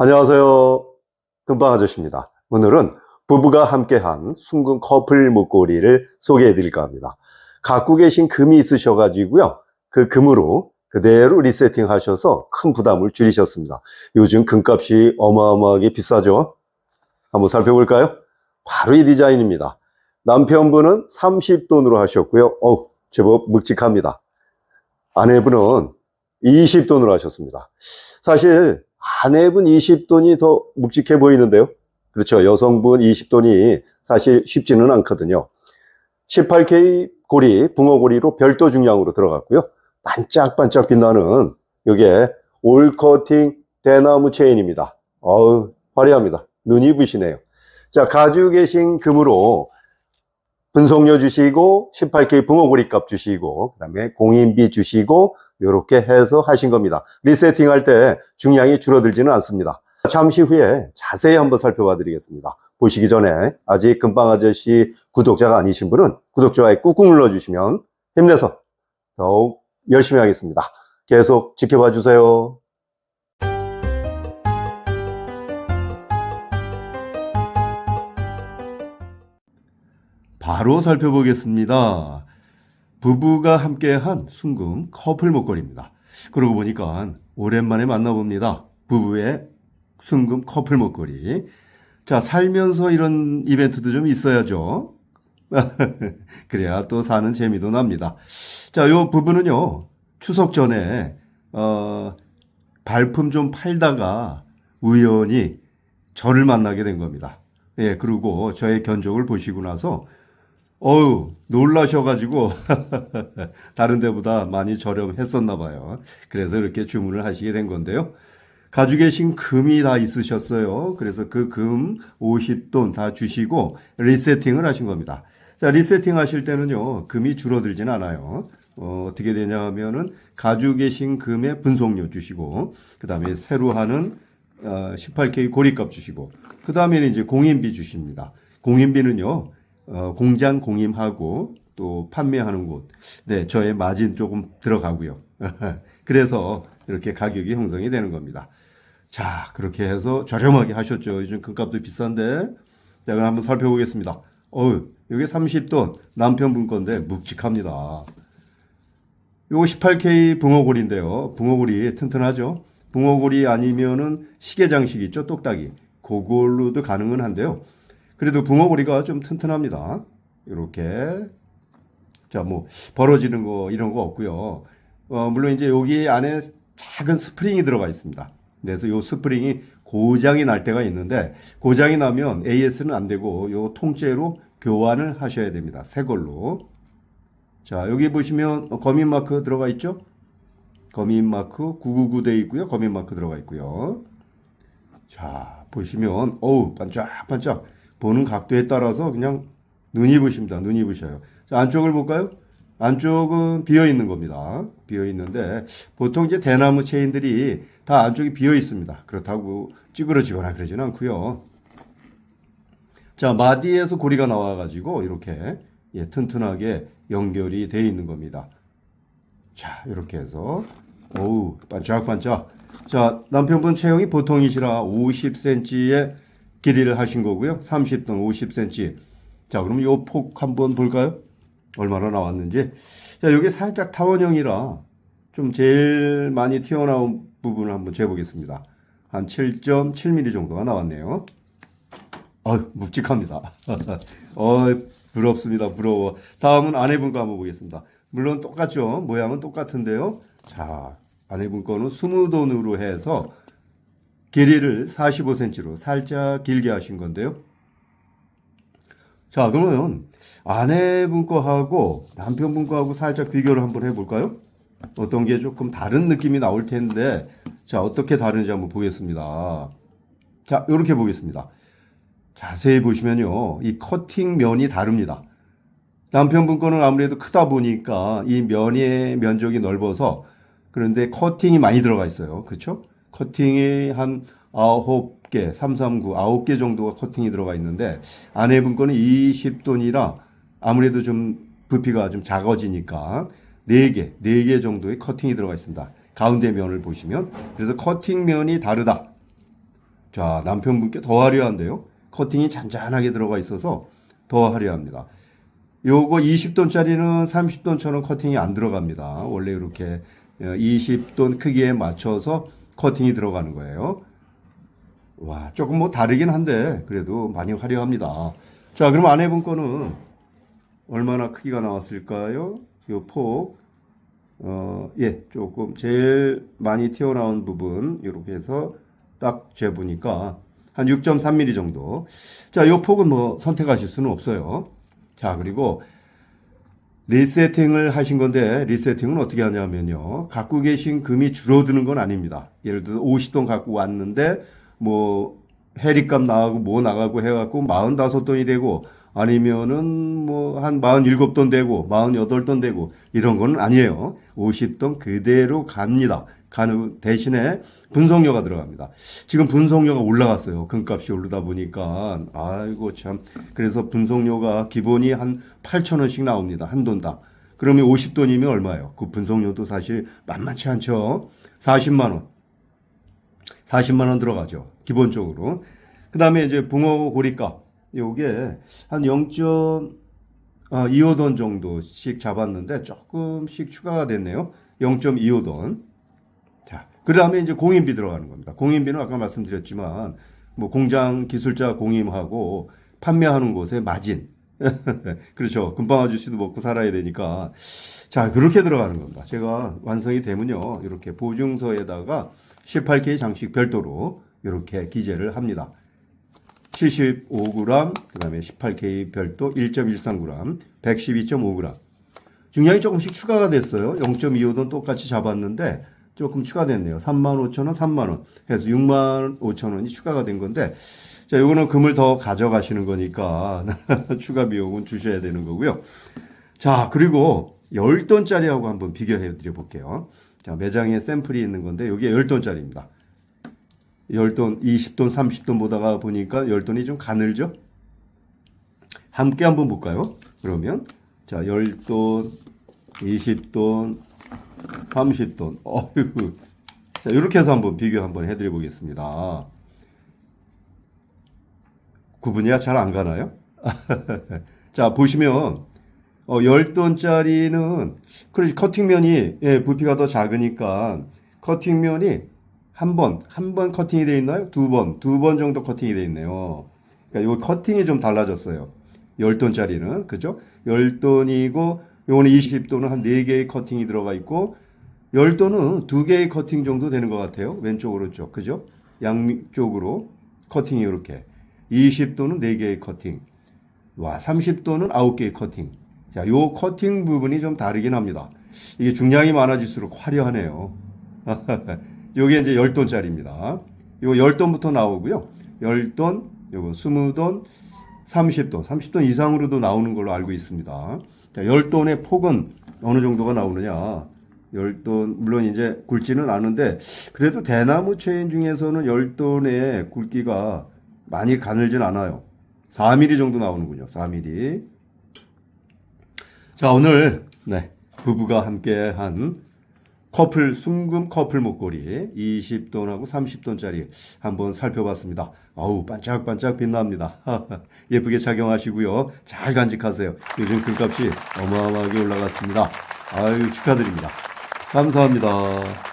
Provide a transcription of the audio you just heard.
안녕하세요. 금방 아저씨입니다. 오늘은 부부가 함께한 순금 커플 목걸이를 소개해 드릴까 합니다. 갖고 계신 금이 있으셔 가지고요. 그 금으로 그대로 리세팅 하셔서 큰 부담을 줄이셨습니다. 요즘 금값이 어마어마하게 비싸죠? 한번 살펴볼까요? 바로 이 디자인입니다. 남편분은 30돈으로 하셨고요. 어우, 제법 묵직합니다. 아내분은 20돈으로 하셨습니다. 사실 아내분 20돈이 더 묵직해 보이는데요. 그렇죠. 여성분 20돈이 사실 쉽지는 않거든요. 18K 고리, 붕어고리로 별도 중량으로 들어갔고요. 반짝반짝 빛나는 이게 올커팅 대나무 체인입니다. 어우, 화려합니다. 눈이 부시네요. 자, 가지고 계신 금으로 분속료 주시고 18K 붕어고리 값 주시고 그 다음에 공인비 주시고 이렇게 해서 하신 겁니다. 리세팅 할 때 중량이 줄어들지는 않습니다. 잠시 후에 자세히 한번 살펴봐 드리겠습니다. 보시기 전에 아직 금방 아저씨 구독자가 아니신 분은 구독, 좋아요 꾹꾹 눌러주시면 힘내서 더욱 열심히 하겠습니다. 계속 지켜봐 주세요. 바로 살펴보겠습니다. 부부가 함께한 순금 커플 목걸이입니다. 그러고 보니까 오랜만에 만나봅니다. 부부의 순금 커플 목걸이. 자, 살면서 이런 이벤트도 좀 있어야죠. 그래야 또 사는 재미도 납니다. 자, 요 부부는요, 추석 전에, 어, 발품 좀 팔다가 우연히 저를 만나게 된 겁니다. 예, 그리고 저의 견적을 보시고 나서 어우, 놀라셔가지고, 다른 데보다 많이 저렴했었나 봐요. 그래서 이렇게 주문을 하시게 된 건데요. 가지고 계신 금이 다 있으셨어요. 그래서 그 금 50돈 다 주시고 리세팅을 하신 겁니다. 자, 리세팅 하실 때는요, 금이 줄어들진 않아요. 어, 어떻게 되냐 하면은 가지고 계신 금의 분속료 주시고, 그 다음에 새로 하는 어, 18K 고리값 주시고, 그 다음에는 이제 공인비 주십니다. 공인비는요, 어, 공장 공임하고 또 판매하는 곳, 네, 저의 마진 조금 들어가고요. 그래서 이렇게 가격이 형성이 되는 겁니다. 자, 그렇게 해서 저렴하게 하셨죠. 요즘 금값도 비싼데. 자, 그럼 한번 살펴보겠습니다. 어우, 이게 30돈 남편분 건데 묵직합니다. 요거 18K 붕어고리인데요. 붕어고리 튼튼하죠? 붕어고리 아니면은 시계 장식 있죠? 똑딱이. 그걸로도 가능은 한데요. 그래도 붕어고리가 좀 튼튼합니다. 이렇게. 자, 뭐, 벌어지는 거, 이런 거 없고요. 어, 물론 이제 여기 안에 작은 스프링이 들어가 있습니다. 그래서 요 스프링이 고장이 날 때가 있는데, 고장이 나면 AS는 안 되고, 요 통째로 교환을 하셔야 됩니다. 새 걸로. 자, 여기 보시면 거민 마크 들어가 있죠? 거민 마크 999 돼 있고요. 거민 마크 들어가 있고요. 자, 보시면, 어우, 반짝반짝. 보는 각도에 따라서 그냥 눈이 부십니다. 눈이 부셔요. 자, 안쪽을 볼까요? 안쪽은 비어 있는 겁니다. 비어 있는데 보통 이제 대나무 체인들이 다 안쪽이 비어 있습니다. 그렇다고 찌그러지거나 그러지는 않고요. 자, 마디에서 고리가 나와 가지고 이렇게 예, 튼튼하게 연결이 되어 있는 겁니다. 자, 이렇게 해서 어우, 반짝반짝. 자, 남편분 체형이 보통이시라 50cm의 길이를 하신 거고요. 30돈 50cm. 자, 그럼 요 폭 한번 볼까요? 얼마나 나왔는지. 자, 여기 살짝 타원형이라 좀 제일 많이 튀어나온 부분을 한번 재보겠습니다. 한 7.7mm 정도가 나왔네요. 어, 묵직합니다. 어, 부럽습니다. 부러워. 다음은 아내분 거 한번 보겠습니다. 물론 똑같죠. 모양은 똑같은데요. 자, 아내분 거는 20돈으로 해서 길이를 45cm로 살짝 길게 하신 건데요. 자, 그러면 아내분 거하고 남편분 거하고 살짝 비교를 한번 해볼까요? 어떤 게 조금 다른 느낌이 나올 텐데, 자, 어떻게 다른지 한번 보겠습니다. 자, 이렇게 보겠습니다. 자세히 보시면요. 이 커팅 면이 다릅니다. 남편분 거는 아무래도 크다 보니까 이 면의 면적이 넓어서 그런데 커팅이 많이 들어가 있어요. 그렇죠? 커팅이 한 9개, 339, 9개 정도가 커팅이 들어가 있는데 아내분 거는 20돈이라 아무래도 좀 부피가 좀 작아지니까 4개, 4개 정도의 커팅이 들어가 있습니다. 가운데 면을 보시면 그래서 커팅 면이 다르다. 자, 남편분께 더 화려한데요. 커팅이 잔잔하게 들어가 있어서 더 화려합니다. 요거 20돈짜리는 30돈처럼 커팅이 안 들어갑니다. 원래 이렇게 20돈 크기에 맞춰서 커팅이 들어가는 거예요. 와, 조금 뭐 다르긴 한데 그래도 많이 화려합니다. 자, 그럼 아내분 거는 얼마나 크기가 나왔을까요? 요 폭, 어, 예, 조금 제일 많이 튀어나온 부분 이렇게 해서 딱 재보니까 한 6.3mm 정도. 자, 요 폭은 뭐 선택하실 수는 없어요. 자, 그리고 리세팅을 하신 건데 리세팅은 어떻게 하냐면요. 갖고 계신 금이 줄어드는 건 아닙니다. 예를 들어서 50돈 갖고 왔는데 뭐 해리값 나가고 뭐 나가고 해갖고 45돈이 되고 아니면은 뭐 한 47돈 되고 48돈 되고 이런 거는 아니에요. 50돈 그대로 갑니다. 가는 대신에 분석료가 들어갑니다. 지금 분석료가 올라갔어요. 금값이 오르다 보니까 아이고 참 그래서 분석료가 기본이 한 8천 원씩 나옵니다. 한 돈당. 그러면 50돈이면 얼마예요? 그 분석료도 사실 만만치 않죠. 40만 원. 40만 원 들어가죠. 기본적으로. 그다음에 이제 붕어 고리값. 요게 한 0.25돈 정도씩 잡았는데 조금씩 추가가 됐네요. 0.25돈. 자, 그다음에 이제 공인비 들어가는 겁니다. 공인비는 아까 말씀드렸지만 뭐 공장 기술자 공임하고 판매하는 곳에 마진. 그렇죠. 금방 아저씨도 먹고 살아야 되니까. 자, 그렇게 들어가는 겁니다. 제가 완성이 되면요. 이렇게 보증서에다가 18K 장식 별도로 이렇게 기재를 합니다. 75g, 그 다음에 18K 별도 1.13g, 112.5g. 중량이 조금씩 추가가 됐어요. 0.25돈 똑같이 잡았는데 조금 추가됐네요. 35,000원, 3만원. 해서 65,000원이 추가가 된 건데, 자, 요거는 금을 더 가져가시는 거니까 추가 비용은 주셔야 되는 거고요. 자, 그리고 10돈짜리하고 한번 비교해 드려 볼게요. 자, 매장에 샘플이 있는 건데, 여기에 10돈짜리입니다. 10돈, 20돈, 30돈 보다가 보니까 10돈이 좀 가늘죠? 함께 한번 볼까요? 그러면, 자, 10돈, 20돈, 30돈. 어휴. 자, 이렇게 해서 한번 비교 한번 해드려 보겠습니다. 구분이 잘안 가나요? 자, 보시면, 어, 10돈짜리는, 그렇지, 커팅면이, 예, 부피가 더 작으니까, 커팅면이 한 번, 한 번 커팅이 되어 있나요? 두 번, 두 번 정도 커팅이 되어 있네요. 그러니까 요 커팅이 좀 달라졌어요. 10돈짜리는, 그죠? 10돈이고, 요거는 20돈은 한 4개의 커팅이 들어가 있고, 10돈은 2개의 커팅 정도 되는 것 같아요. 왼쪽, 오른쪽. 그죠? 양쪽으로 커팅이 이렇게. 20돈은 4개의 커팅. 와, 30돈은 9개의 커팅. 자, 요 커팅 부분이 좀 다르긴 합니다. 이게 중량이 많아질수록 화려하네요. 요게 이제 10돈짜리입니다. 요 10돈부터 나오고요. 10돈, 요거 20돈, 30돈, 30돈 이상으로도 나오는 걸로 알고 있습니다. 자, 10돈의 폭은 어느 정도가 나오느냐? 10돈, 물론 이제 굵지는 않은데, 그래도 대나무 체인 중에서는 10돈의 굵기가 많이 가늘진 않아요. 4mm 정도 나오는군요. 4mm. 자, 오늘, 네, 부부가 함께 한 커플, 순금 커플 목걸이 20돈하고 30돈짜리 한번 살펴봤습니다. 어우, 반짝반짝 빛납니다. 예쁘게 착용하시고요. 잘 간직하세요. 요즘 금값이 어마어마하게 올라갔습니다. 아유, 축하드립니다. 감사합니다.